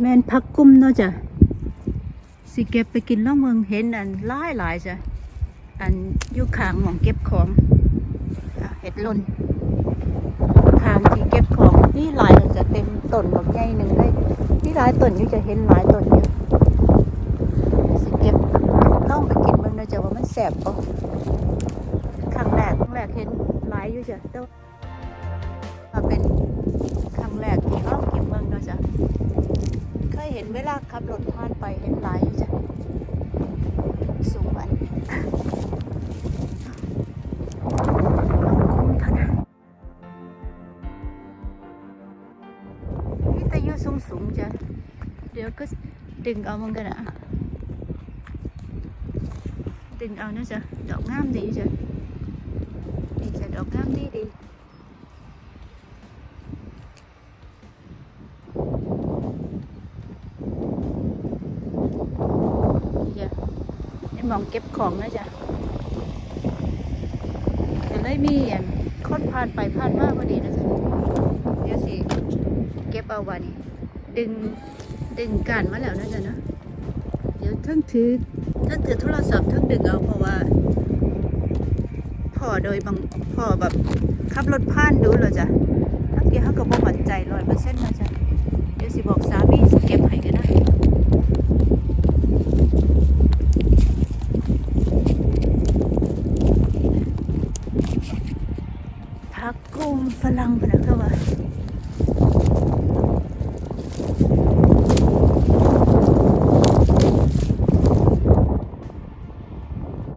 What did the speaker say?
แม่นพักกุ้มเนาะจ้ะสิเก็บไปกินแล้วเมืองเห็นอันหลายหลายจ้ะอันอยู่ข้างหมองเก็บของเห็ดล่นทางที่เก็บของนี่หลายแล้วจะเต็มต้นแบบใหญ่หนึ่งเลยนี่หลายต้นอยู่จะเห็นหลายต้นอยู่สิเก็บต้องไปกินมันนะจ้ะว่ามันแสบปะครั้งแรกครั้งแรกเห็นหลายอยู่จ้ะแต่ว่าเป็นครั้งแรกที่เราเก็บเมืองเนาะจ้ะ เห็นเวลาขับรถผ่านไปเห็นหลายจ้ะสูงวันคุ้มเท่านั้นนี่แต่อยู่สูงสูงๆจ้ะเดี๋ยวก็ดึงเอามันกันนะดึงเอานะจ๊ะดอกงามดีจ้ะนี่จ้ะดอกงามดีดี นี่จ้ะนี่ มองเก็บของนะจ๊ะจะได้มีอันคนผ่านไปผ่านมาพอดีนะจ๊ะเดี๋ยวสิเก็บเอาวันนี้ดึงดึงกันมาแล้วนะจ๊ะเนอะเดี๋ยวทั้งถือทั้งถือโทรศัพท์ทั้งดึงเอาเพราะว่าพ่อโดยบางพ่อแบบขับรถผ่านดูแล้วจ้ะทั้งที่เขาก็บ่มั่นใจร้อยเปอร์เซ็นต์นะจ๊ะเดี๋ยวสิบอกสามีเก็บให้กัน hakkum falang balagawa.